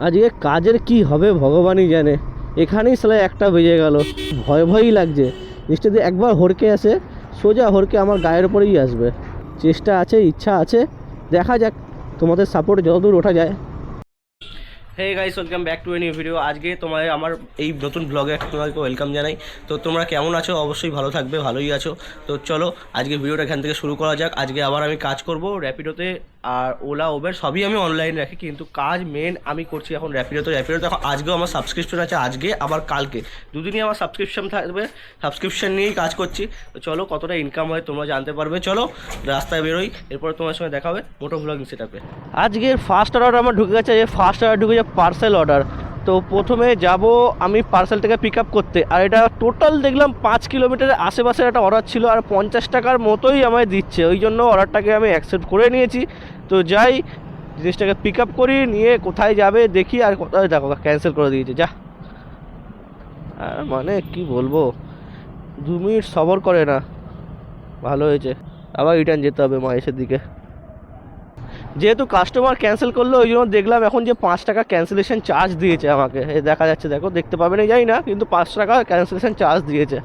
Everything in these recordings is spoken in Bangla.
আজকে কাজের কি হবে ভগবানই জানে। এখানেই সালে একটা বেজে গেল। ভয় ভয়ই লাগছে। জিনিসটা একবার হরকে আসে, সোজা হরকে আমার গায়ের উপরেই আসবে। চেষ্টা আছে, ইচ্ছা আছে। দেখা যাক তোমাদের সাপোর্ট যতদূর ওঠা যায়। Hey guys welcome back to a new video আজকে তোমায় আমার এই নতুন ব্লগে তোমাকে ওয়েলকাম জানাই। তো তোমরা কেমন আছো? অবশ্যই ভালো থাকবে, ভালোই আছো। তো চলো, আজকে ভিডিওটা এখান থেকে শুরু করা যাক। আজকে আবার আমি কাজ করব র্যাপিডোতে আর ওলা ওবের সবই আমি অনলাইন রাখি, কিন্তু কাজ মেন আমি করছি এখন র্যাপিডোতে র্যাপিডোতে এখন আজকেও আমার সাবস্ক্রিপশন আছে, আজকে, আবার কালকে। দুদিনই আমার সাবস্ক্রিপশন থাকবে। সাবস্ক্রিপশন নিয়েই কাজ করছি। তো চলো, কতটা ইনকাম হয় তোমরা জানতে পারবে। চলো, রাস্তায় বেরোই। এরপর তোমার সঙ্গে দেখা হবে। মোটো ব্লগিং সেটাপে আজকের ফার্স্ট অর্ডার আমার ঢুকে গেছে, যে ফার্স্ট অর্ডার ঢুকে পার্সেল অর্ডার তো প্রথমে যাব আমি পার্সেলটাকে পিক আপ করতে। আর এটা টোটাল দেখলাম পাঁচ কিলোমিটারের আশেপাশের একটা অর্ডার ছিল আর পঞ্চাশ টাকার মতোই আমায় দিচ্ছে। ওই জন্য অর্ডারটাকে আমি অ্যাকসেপ্ট করে নিয়েছি। তো যাই, জিনিসটাকে পিক আপ করি, নিয়ে কোথায় যাবে দেখি আর কোথায় দেখো ক্যান্সেল করে দিয়েছে, যা। আর মানে কি বলব? দু মিনিট সবর করে না। ভালো হয়েছে। আবার রিটার্ন যেতে হবে মায়ের দিকে। যেহেতু কাস্টমার ক্যান্সেল করল, ওই জন্য দেখলাম এখন যে পাঁচ টাকা ক্যান্সেলেশন চার্জ দিয়েছে আমাকে। দেখা যাচ্ছে, দেখো, দেখতে পাবে না যাই না, কিন্তু পাঁচ টাকা ক্যান্সেলেশন চার্জ দিয়েছে।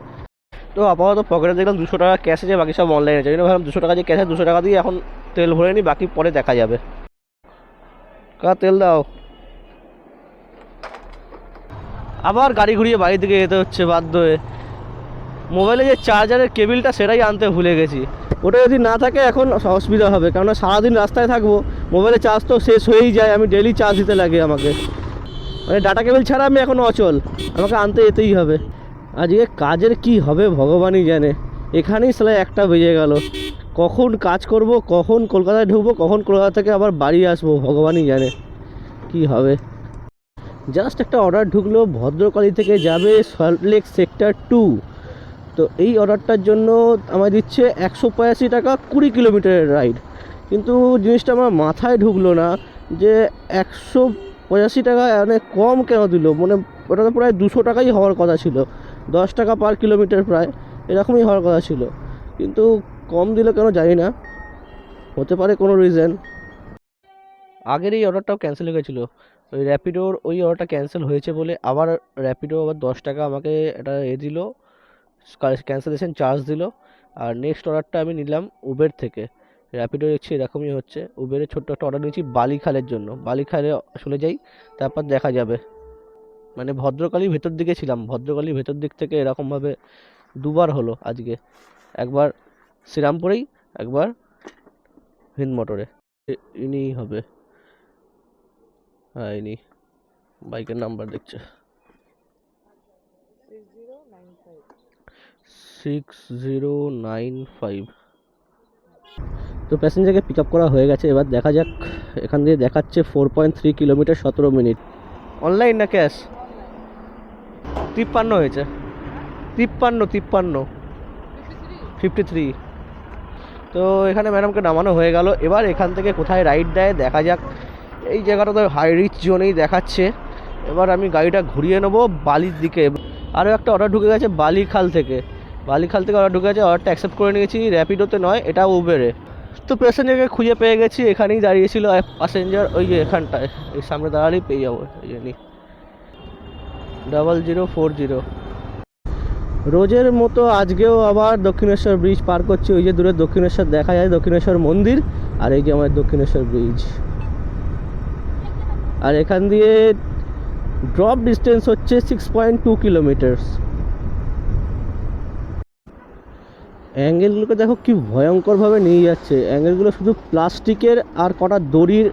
তো আপাতত পকেটে দেখলাম দুশো টাকা ক্যাশ আছে, বাকি সব অনলাইনে আছে। ভাবলাম দুশো টাকা যে ক্যাশ আছে, দুশো টাকা দিয়ে এখন তেল ভরে নিই, বাকি পরে দেখা যাবে। কা তেল দাও? আবার গাড়ি ঘুরিয়ে বাড়ি থেকে যেতে হচ্ছে, বাধ্য হয়ে। মোবাইলে যে চার্জারের কেবিলটা সেটাই আনতে ভুলে গেছি। ওটা যদি না থাকে এখন অসুবিধা হবে, কেননা সারাদিন রাস্তায় থাকব মোবাইলে চার্জ তো শেষ হয়েই যায়, আমি ডেলি চার্জ দিতে লাগে আমাকে। মানে ডাটা কেবিল ছাড়া আমি এখন অচল, আমাকে আনতে যেতেই হবে। আজকে কাজের কি হবে ভগবানই জানে। এখানেই সালে একটা বেজে গেল। কখন কাজ করব, কখন কলকাতায় ঢুকবো, কখন কলকাতা থেকে আবার বাড়ি আসব, ভগবানই জানে। কি হবে? জাস্ট একটা অর্ডার ঢুকলো, ভদ্রকালী থেকে যাবে সল্টলেক সেক্টর টু তো এই অর্ডারটার জন্য আমায় দিচ্ছে একশো পঁয়াশি টাকা কুড়ি কিলোমিটারের রাইড কিন্তু জিনিসটা আমার মাথায় ঢুকলো না যে একশো পঁচাশি টাকা অনেক কম কেন দিল? মানে ওটা তো প্রায় দুশো টাকাই হওয়ার কথা ছিল। দশ টাকা পার কিলোমিটার প্রায়, এরকমই হওয়ার কথা ছিল। কিন্তু কম দিল কেন জানি না। হতে পারে কোনো রিজন আগের এই অর্ডারটাও ক্যান্সেল হয়ে গেছিল। ওই র্যাপিডোর ওই অর্ডারটা ক্যান্সেল হয়েছে বলে আবার র্যাপিডো আবার দশ টাকা আমাকে এটা এ দিল। ক্যান্সেলেশন চার্জ দিল। আর নেক্সট অর্ডারটা আমি নিলাম উবের থেকে। র্যাপিডো দেখছি এরকমই হচ্ছে। উবেরের ছোট্ট একটা অর্ডার নিয়েছি বালিখালের জন্য। বালিখালে চলে যাই, তারপর দেখা যাবে। মানে ভদ্রকালীর ভেতর দিকে ছিলাম। ভদ্রকালীর ভেতর দিক থেকে এরকমভাবে দুবার হলো আজকে। একবার শ্রীরামপুরেই, একবার হিন্দ মোটরে ইনিই হবে। হ্যাঁ ইনি। বাইকের নাম্বার দেখছে। সিক্স জিরো নাইন ফাইভ তো প্যাসেঞ্জারকে পিক আপ করা হয়ে গেছে। এবার দেখা যাক, এখান দিয়ে দেখাচ্ছে ফোর পয়েন্ট থ্রি কিলোমিটার সতেরো মিনিট। অনলাইন না ক্যাশ তিপ্পান্ন হয়েছে। তিপ্পান্ন তিপ্পান্ন। ফিফটি থ্রি তো এখানে ম্যাডামকে নামানো হয়ে গেল। এবার এখান থেকে কোথায় রাইড দেয়, দেখা যাক। এই জায়গাটা তো হাই রিচ জোনেই দেখাচ্ছে। এবার আমি গাড়িটা ঘুরিয়ে নেব বালির দিকে। আরও একটা অর্ডার ঢুকে গেছে বালিখাল থেকে। বালিখাল থেকে অর্ডার ঢুকেছে অর্ডারটা অ্যাকসেপ্ট করে নিয়েছি। র্যাপিডোতে নয় এটা উবেরে তো প্যাসেঞ্জারকে খুঁজে পেয়ে গেছি, এখানেই দাঁড়িয়েছিল প্যাসেঞ্জার ওই যে এখানটায়, এই সামনে দাঁড়ালেই পেয়ে যাব, এই জন্যই ডাবল জিরো ফোর জিরো রোজের মতো আজকেও আবার দক্ষিণেশ্বর ব্রিজ পার করছি, ওই যে দূরে দক্ষিণেশ্বর দেখা যায়, দক্ষিণেশ্বর মন্দির, আর এই যে আমার দক্ষিণেশ্বর ব্রিজ আর এখান দিয়ে ড্রপ ডিস্টেন্স হচ্ছে সিক্স পয়েন্ট টু কিলোমিটার্স অ্যাঙ্গেলগুলোকে দেখো কি ভয়ঙ্করভাবে নিয়ে যাচ্ছে। অ্যাঙ্গেলগুলো শুধু প্লাস্টিকের আর কটা দড়ির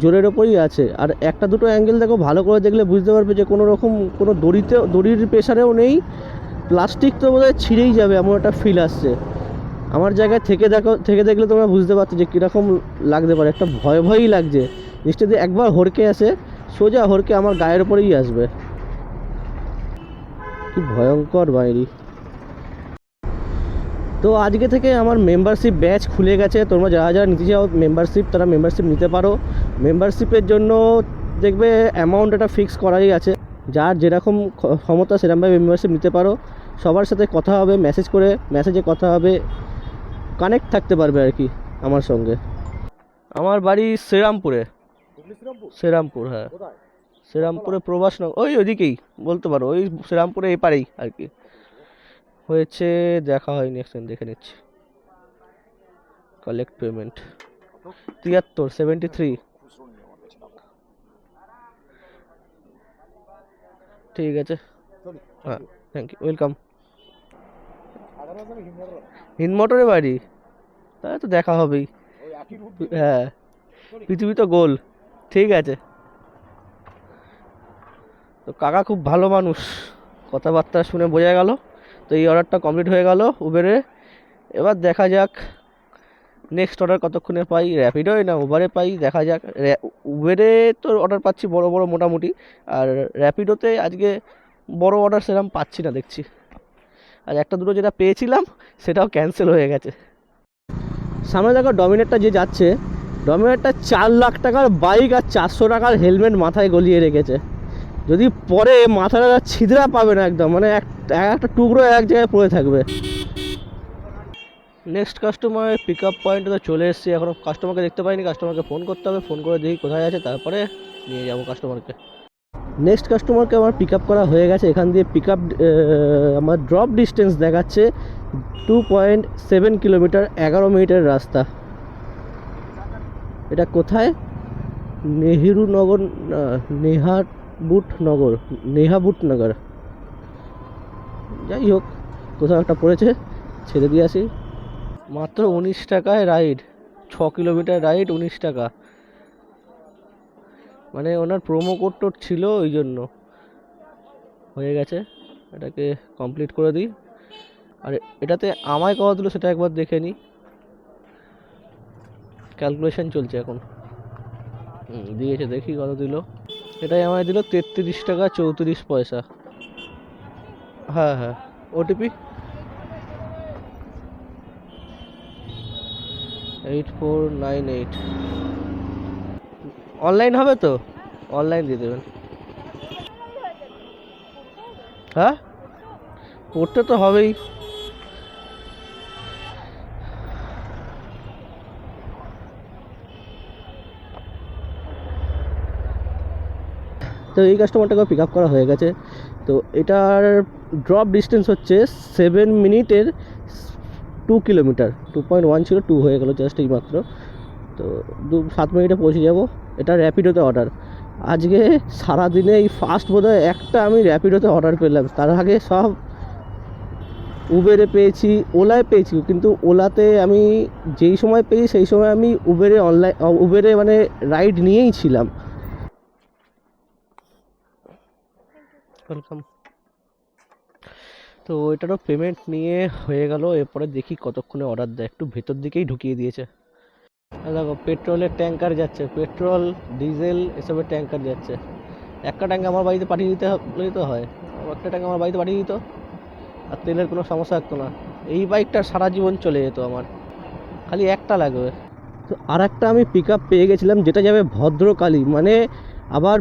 জোরের ওপরই আছে। আর একটা দুটো অ্যাঙ্গেল দেখো ভালো করে দেখলে বুঝতে পারবে যে কোনো রকম কোনো দড়িতে দড়ির প্রেশারেও নেই। প্লাস্টিক তো বোধহয় ছিঁড়েই যাবে, এমন একটা ফিল আসছে। আমার জায়গায় থেকে দেখো, থেকে দেখলে তোমরা বুঝতে পারছ যে কীরকম লাগতে পারে। একটা ভয় ভয়ই লাগছে। জিনিসটা যদি একবার হরকে আসে, সোজা হরকে আমার গায়ের উপরেই আসবে। কি ভয়ঙ্কর বাইরি। তো আজকে থেকে আমার মেম্বারশিপ ব্যাচ খুলে গেছে। তোমরা যারা যারা নিতে চাও মেম্বারশিপ তারা মেম্বারশিপ নিতে পারো। মেম্বারশিপের জন্য দেখবে অ্যামাউন্ট একটা ফিক্স করাই আছে। যার যেরকম ক্ষমতা সেরকমভাবে মেম্বারশিপ নিতে পারো। সবার সাথে কথা হবে মেসেজ করে মেসেজে কথা হবে কানেক্ট থাকতে পারবে আর কি আমার সঙ্গে। আমার বাড়ি শ্রীরামপুরে। শ্রীরামপুর? হ্যাঁ। শ্রীরামপুরে প্রবাস ওই ওইদিকেই বলতে পারো। ওই শ্রীরামপুরে এপারেই আর কি। হয়েছে দেখা হয়নি একসেকেন্ড দেখে নিচ্ছি। কালেক্ট পেমেন্ট তিয়াত্তর সেভেন্টি থ্রি ঠিক আছে। হ্যাঁ থ্যাংক ইউ ওয়েলকাম হিন্দমোটরে বাড়ি? তাহলে তো দেখা হবেই। হ্যাঁ পৃথিবী তো গোল। ঠিক আছে। তো কাকা খুব ভালো মানুষ। কথাবার্তা শুনে বোঝা গেল। তো এই অর্ডারটা কমপ্লিট হয়ে গেল উবেরে এবার দেখা যাক নেক্সট অর্ডার কতক্ষণে পাই। র্যাপিডোয় না উবারে পাই। দেখা যাক। উবেরে তো অর্ডার পাচ্ছি বড় বড় মোটামুটি। আর র্যাপিডোতে আজকে বড় অর্ডার সেরকম পাচ্ছি না, দেখছি। আর একটা দুটো যেটা পেয়েছিলাম, সেটাও ক্যান্সেল হয়ে গেছে। সামনে দেখো ডমিনেটটা যে যাচ্ছে। ডমিনেটটা চার লাখ টাকার বাইক আর চারশো টাকার হেলমেট মাথায় গলিয়ে রেখেছে। যদি পরে মাথাটা ছিদ্রা পাবে না একদম মানে এক এক একটা টুকরো এক জায়গায় পড়ে থাকবে। নেক্সট কাস্টমার পিক আপ পয়েন্টে তো চলে এসেছি। এখনও কাস্টমারকে দেখতে পাইনি কাস্টমারকে ফোন করতে হবে ফোন করে দেখি কোথায় আছে তারপরে নিয়ে যাব কাস্টমারকে নেক্সট কাস্টমারকে আমার পিক আপ করা হয়ে গেছে। এখান দিয়ে পিক আপ আমার ড্রপ ডিস্টেন্স দেখাচ্ছে টু পয়েন্ট সেভেন কিলোমিটার এগারো মিনিটের রাস্তা। এটা কোথায়? নেহেরু নগর না, নেহাবুট নগর নেহাবুট নগর যাই হোক, কোথাও একটা পড়েছে, ছেড়ে দিয়ে আসি। মাত্র উনিশ টাকায় রাইড, ছ কিলোমিটার রাইড উনিশ টাকা। মানে ওনার প্রোমো কোড টোড ছিল ওই জন্য। হয়ে গেছে, এটাকে কমপ্লিট করে দিই। আর এটাতে আমায় কত দিল, সেটা একবার দেখে নিই। ক্যালকুলেশন চলছে এখন। দিয়েছে, দেখি কত দিল। এটাই আমায় দিল তেত্রিশ টাকা চৌত্রিশ পয়সা। হ্যাঁ হ্যাঁ। OTP eight four nine eight online হবে তো? অনলাইন দিয়ে দেবেন। হ্যাঁ? পড়তে তো হবেই। তো এই কাস্টমারটাকে পিক আপ করা হয়ে গেছে। তো এটার ড্রপ ডিস্টেন্স হচ্ছে সেভেন মিনিটের two kilometre two point one ছিল টু হয়ে গেল জাস্ট এই মাত্র। তো দু, সাত মিনিটে পৌঁছে যাব। এটা র্যাপিডোতে অর্ডার আজকে সারাদিনে এই ফার্স্ট বোধহয় একটা আমি র্যাপিডোতে অর্ডার পেলাম। তার আগে সব উবেরে পেয়েছি ওলায় পেয়েছি, কিন্তু ওলাতে আমি যেই সময় পেয়েছি সেই সময় আমি উবেরে অনলাইন উবেরে মানে রাইড নিয়েই ছিলাম। ওয়েলকাম তো ওইটারও পেমেন্ট নিয়ে হয়ে গেল, এরপরে দেখি কতক্ষণে অর্ডার দেয়। একটু ভেতর দিকেই ঢুকিয়ে দিয়েছে। দেখো পেট্রোলের ট্যাঙ্কার যাচ্ছে। পেট্রোল ডিজেল এসবের ট্যাঙ্কার যাচ্ছে। একটা ট্যাঙ্ক আমার বাড়িতে পাঠিয়ে দিতে হলেই তো হয়। একটা ট্যাঙ্ক আমার বাড়িতে পাঠিয়ে দিত। আর তেলের কোনো সমস্যা থাকতো না। এই বাইকটা সারা জীবন চলে যেত আমার। খালি একটা লাগবে। তো আর একটা আমি পিক পেয়ে গেছিলাম, যেটা যাবে ভদ্রকালী। মানে আবার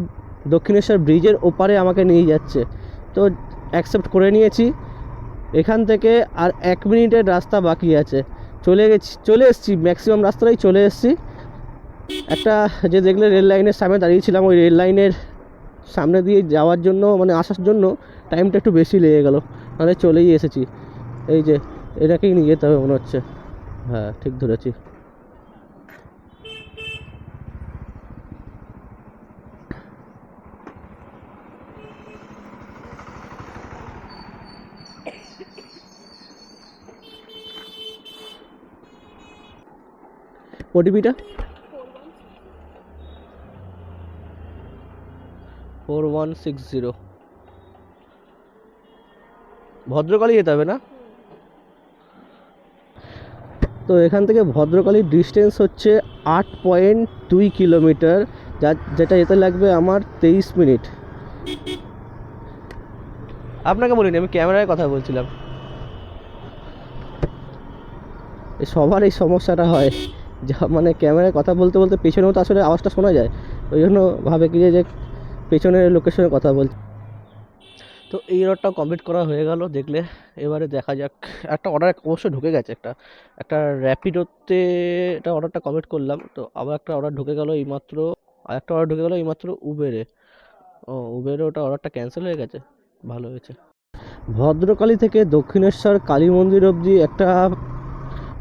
দক্ষিণেশ্বর ব্রিজের ওপারে আমাকে নিয়ে যাচ্ছে। তো অ্যাকসেপ্ট করে নিয়েছি। এখান থেকে আর এক মিনিটের রাস্তা বাকি আছে। চলে গেছি, চলে এসেছি ম্যাক্সিমাম রাস্তাটাই চলে এসেছি। একটা যে দেখলে রেল লাইনের সামনে দাঁড়িয়েছিলাম ওই রেল লাইনের সামনে দিয়ে যাওয়ার জন্য মানে আসার জন্য টাইমটা একটু বেশি লেগে গেল। মানে চলেই এসেছি। এই যে, এটাকেই নিয়ে যেতে হবে মনে হচ্ছে। হ্যাঁ ঠিক ধরেছি। ওটিপিটা four one six zero Bhadrakali যেতে হবে না? তো এখান থেকে ভদ্রকালীর ডিস্টেন্স হচ্ছে আট পয়েন্ট দুই কিলোমিটার, যা যেটা যেতে লাগবে আমার তেইশ মিনিট। আপনাকে বলিনি, আমি ক্যামেরায় কথা বলছিলাম। সবার এই সমস্যাটা হয়, যা মানে ক্যামেরায় কথা বলতে বলতে পেছনেও তো আসলে আওয়াজটা শোনা যায়। ওই জন্য ভাবে কি যে যে পেছনের লোকের সঙ্গে কথা বলছে। তো এই অর্ডারটাও কমপ্লিট করা হয়ে গেল, দেখলে এবারে দেখা যাক। একটা অর্ডার অবশ্যই ঢুকে গেছে একটা। একটা র্যাপিডোতে এটা অর্ডারটা কমপ্লিট করলাম, তো আবার একটা অর্ডার ঢুকে গেল এইমাত্র আর একটা অর্ডার ঢুকে গেল এইমাত্র উবেরে ও উবেরে ওটা অর্ডারটা ক্যান্সেল হয়ে গেছে। ভালো হয়েছে। ভদ্রকালী থেকে দক্ষিণেশ্বর কালী মন্দির অবধি একটা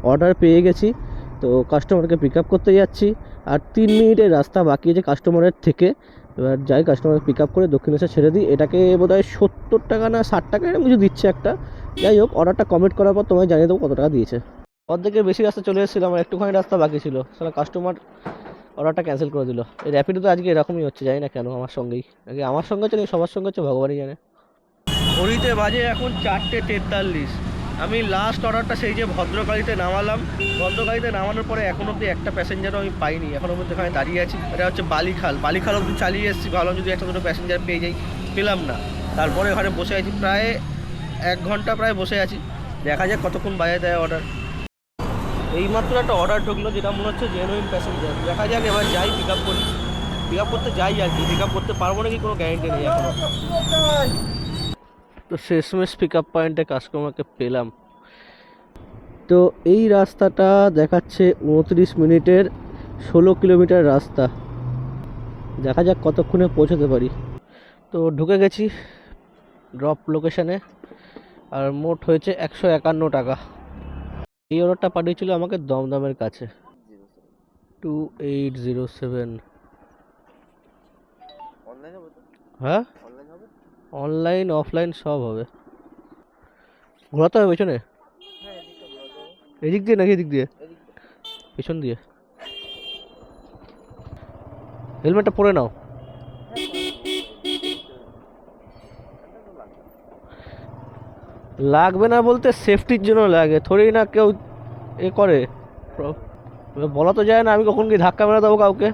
অর্ডার পেয়ে গেছি। তো কাস্টমারকে পিক আপ করতে যাচ্ছি। আর তিন মিনিটের রাস্তা বাকি আছে কাস্টমারের থেকে। এবার যাই কাস্টমার পিক আপ করে দক্ষিণেশ্বর ছেড়ে দিই। এটাকে বোধহয় সত্তর টাকা না ষাট টাকা এরকম কিছু দিচ্ছে একটা। যাই হোক অর্ডারটা কমপ্লিট করার পর তোমায় জানিয়ে দেবো কত টাকা দিয়েছে। অর্ধেকের বেশি রাস্তা চলে এসেছিল, আমার একটুখানি রাস্তা বাকি ছিল। সেটা কাস্টমার অর্ডারটা ক্যান্সেল করে দিল। এই র্যাপিডো তো আজকে এরকমই হচ্ছে, জানি না কেন, আমার সঙ্গেই। আগে আমার সঙ্গে হচ্ছে সবার সঙ্গে হচ্ছে, ভগবানই জানে। ঘড়িতে বাজে এখন চারটে তেতাল্লিশ। আমি লাস্ট অর্ডারটা সেই যে ভদ্রকালীতে নামালাম। ভদ্রকালীতে নামানোর পরে এখন অবধি একটা প্যাসেঞ্জারও আমি পাইনি। এখন অবধি এখানে দাঁড়িয়ে আছি। এটা হচ্ছে বালিখাল। বালিখাল অবধি চালিয়ে এসেছি। ভাবলাম যদি একটা দুটো প্যাসেঞ্জার পেয়ে যাই। পেলাম না। তারপরে ওখানে বসে আছি। প্রায় এক ঘণ্টা প্রায় বসে আছি। দেখা যাক কতক্ষণ বাজে দেয় অর্ডার এইমাত্র একটা অর্ডার ঢুকলো যেটা মনে হচ্ছে জেনুইন প্যাসেঞ্জার দেখা যাক এবার যাই পিক আপ করি পিক আপ করতে যাই আর কি। পিক আপ করতে পারব নাকি কোনো গ্যারেন্টি নেই এখনও। তো শেষমেশ পিক আপ পয়েন্টে কাস্টমারকে পেলাম। তো এই রাস্তাটা দেখাচ্ছে উনত্রিশ মিনিটের ষোলো কিলোমিটার রাস্তা। দেখা যাক কতক্ষণে পৌঁছাতে পারি। তো ঢুকে গেছি ড্রপ লোকেশানে আর মোট হয়েছে একশো একান্ন টাকা। এই অর্ডারটা পাঠিয়েছিল আমাকে দমদমের কাছে। টু এইট জিরো সেভেন হ্যাঁ? অনলাইন অফলাইন সব হবে। ঘোরাতে হবে পেছনে? এদিক দিয়ে নাকি এদিক দিয়ে? পেছন দিয়ে। হেলমেটটা পরে নাও। লাগবে না বলতে সেফটির জন্য লাগে। থোড়ি না কেউ এ করে। বলা তো যায় না আমি কখন কি ধাক্কা মেরে দেবো কাউকে।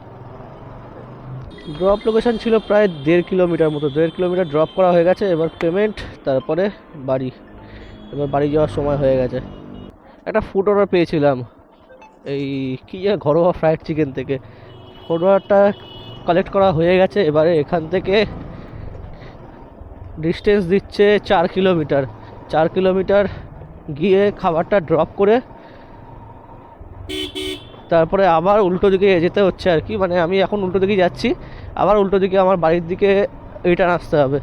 ড্রপ লোকেশান ছিল প্রায় দেড় কিলোমিটার মতো। দেড় কিলোমিটার ড্রপ করা হয়ে গেছে, এবার পেমেন্ট তারপরে বাড়ি। এবার বাড়ি যাওয়ার সময় হয়ে গেছে। একটা ফুড অর্ডার পেয়েছিলাম, এই কী ঘরোয়া ফ্রাইড চিকেন থেকে। ফুড অর্ডারটা কালেক্ট করা হয়ে গেছে, এবারে এখান থেকে ডিস্টেন্স দিচ্ছে চার কিলোমিটার। চার কিলোমিটার গিয়ে খাবারটা ড্রপ করে তারপরে আবার উল্টো দিকে যেতে হচ্ছে আর কি মানে আমি এখন উল্টো দিকে যাচ্ছি, আবার উল্টো দিকে আমার বাড়ির দিকে রিটার্ন আসতে হবে।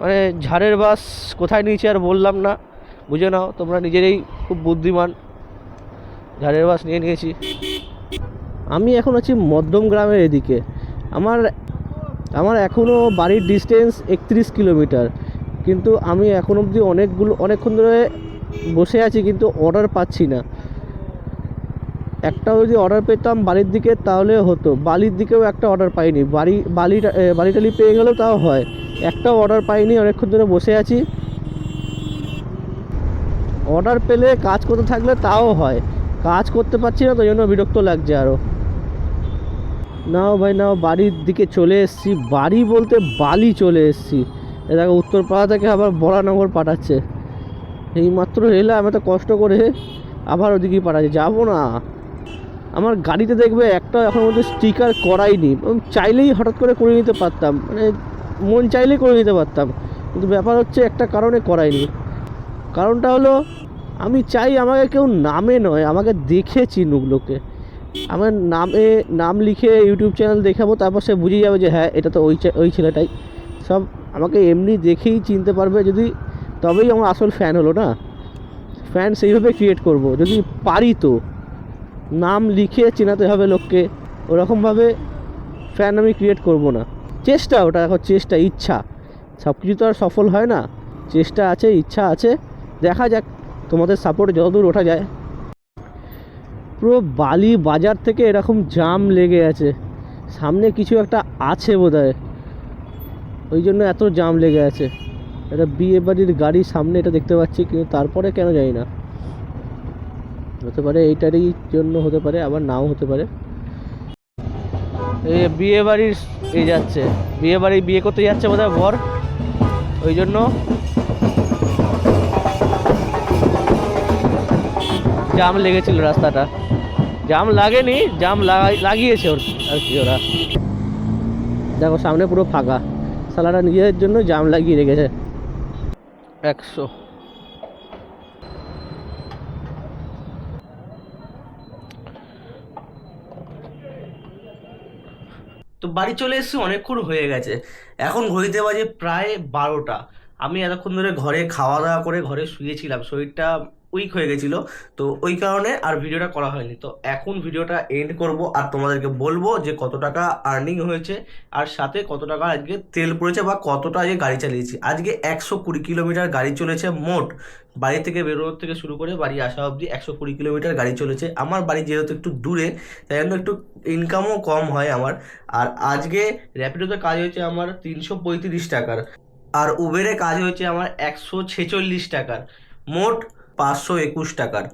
মানে ঝাড়ের বাস কোথায় নিয়েছি আর বললাম না, বুঝে নাও, তোমরা নিজেরাই খুব বুদ্ধিমান। ঝাড়ের বাস নিয়ে নিয়েছি। আমি এখন আছি মধ্যম গ্রামের এদিকে। আমার আমার এখনও বাড়ির ডিস্টেন্স একত্রিশ কিলোমিটার। কিন্তু আমি এখন অবধি অনেকগুলো, অনেকক্ষণ ধরে বসে আছি, কিন্তু অর্ডার পাচ্ছি না। একটা যদি অর্ডার পেতাম বাড়ির দিকে, তাহলে হতো। বালির দিকেও একটা অর্ডার পাইনি। বাড়ি, বালি বাড়িটালি পেয়ে গেলেও তাও হয়। একটাও অর্ডার পাইনি, অনেকক্ষণ ধরে বসে আছি। অর্ডার পেলে কাজ করতে থাকলে তাও হয়। কাজ করতে পারছি না তো জন্য বিরক্ত লাগছে আরও নাও ভাই, নাও, বাড়ির দিকে চলে এসেছি। বাড়ি বলতে বালি চলে এসেছি। এ দেখো, উত্তরপাড়া থেকে আবার বরানগর পাঠাচ্ছে। এইমাত্র এলাম, এত কষ্ট করে আবার ওদিকেই পাঠাচ্ছে। যাব না। আমার গাড়িতে দেখবে একটা এখন মধ্যে স্টিকার করাইনি। আমি চাইলেই হঠাৎ করে করে নিতে পারতাম। মানে মন চাইলেই করে নিতে পারতাম। কিন্তু ব্যাপার হচ্ছে একটা কারণে করাইনি। কারণটা হলো, আমি চাই আমাকে কেউ নামে নয়, আমাকে দেখে চিনুক লোকে। আমার নামে, নাম লিখে ইউটিউব চ্যানেল দেখাবো, তারপর সে বুঝে যাবে যে হ্যাঁ এটা তো ওই ওই ছেলেটাই। সব আমাকে এমনি দেখেই চিনতে পারবে, যদি তবেই আমার আসল ফ্যান হলো না। ফ্যান সেইভাবে ক্রিয়েট করব। যদি পারি তো। নাম লিখে চেনাতে হবে লোককে। ওরকমভাবে ফ্যান আমি ক্রিয়েট করব না। চেষ্টা, ওটা এখন চেষ্টা, ইচ্ছা। সব কিছু তো আর সফল হয় না। চেষ্টা আছে, ইচ্ছা আছে। দেখা যাক, তোমাদের সাপোর্ট যতদূর ওঠা যায়। পুরো বালি বাজার থেকে এরকম জাম লেগে আছে। সামনে কিছু একটা আছে বোধহয়। ওই জন্য এত জাম লেগে আছে। এটা বিয়ে বাড়ির গাড়ি সামনে এটা দেখতে পাচ্ছি, কিন্তু তারপরে কেন জানি না। হতে পারে, এইটারই জন্য হতে পারে, আবার নাও হতে পারে। এই বিয়ে বাড়ির এই যাচ্ছে। বিয়ে বাড়ি বিয়ে করতে যাচ্ছে বোধহয় বর। ওই জন্য। জাম লেগেছিল রাস্তাটা। জাম লাগেনি জাম লাগিয়েছে ওর, আর কি ওরা। দেখো, সামনে পুরো ফাঁকা। সালাটা নিজেদের জন্য জাম লাগিয়ে রেখেছে। একশো। তো বাড়ি চলে এসেছি, অনেকক্ষণ হয়ে গেছে। এখন ঘড়িতে বাজে প্রায় বারোটা। আমি এতক্ষণ ধরে ঘরে খাওয়া দাওয়া করে ঘরে শুয়েছিলাম। শরীরটা উইক হয়ে গেছিল। তো ওই কারণে আর ভিডিওটা করা হয়নি। তো এখন ভিডিওটা এন্ড করব আর তোমাদেরকে বলব যে কত টাকা আর্নিং হয়েছে আর সাথে কত টাকা আজকে তেল পড়েছে বা কতটা আজকে গাড়ি চালিয়েছি। আজকে একশো কুড়ি কিলোমিটার গাড়ি চলেছে মোট। বাড়ি থেকে বেরোনোর থেকে শুরু করে বাড়ি আসা অবধি একশো কুড়ি কিলোমিটার গাড়ি চলেছে। আমার বাড়ি যেহেতু একটু দূরে, তাই জন্য একটু ইনকামও কম হয় আমার। আর আজকে র্যাপিডোতে কাজ হয়েছে আমার তিনশো পঁয়ত্রিশ টাকার। আর উবেরে কাজ হয়েছে আমার একশো ছেচল্লিশ টাকার। মোট পাঁচশো একুশ টাকার।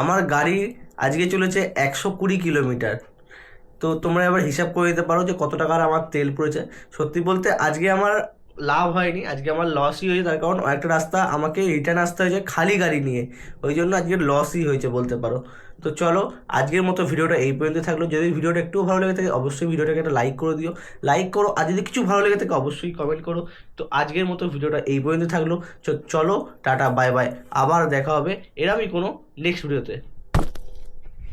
আমার গাড়ি আজকে চলেছে একশো কুড়ি কিলোমিটার। তো তোমরা এবার হিসাব করে দিতে পারো যে কত টাকার আমার তেল পড়েছে। সত্যি বলতে আজকে আমার লাভ হয়নি। আজকে আমার লসই হয়েছে, তার কারণ একটা রাস্তা আমাকে রিটার্ন আসতে হয়েছে খালি গাড়ি নিয়ে। ওই জন্য আজকে লসই হয়েছে বলতে পারো। তো চলো, আজকের মতো ভিডিওটা এই পর্যন্ত থাকল। যদি ভিডিওটা একটু ভালো লেগে থাকে, অবশ্যই ভিডিওটাকে একটা লাইক করে দিও। লাইক করো, আর যদি কিছু ভালো লেগে থাকে, অবশ্যই কমেন্ট করো। তো আজকের মতো ভিডিওটা এই পর্যন্ত থাকল। চলো, টাটা বাই বাই আবার দেখা হবে, এরমই কোনো নেক্সট ভিডিওতে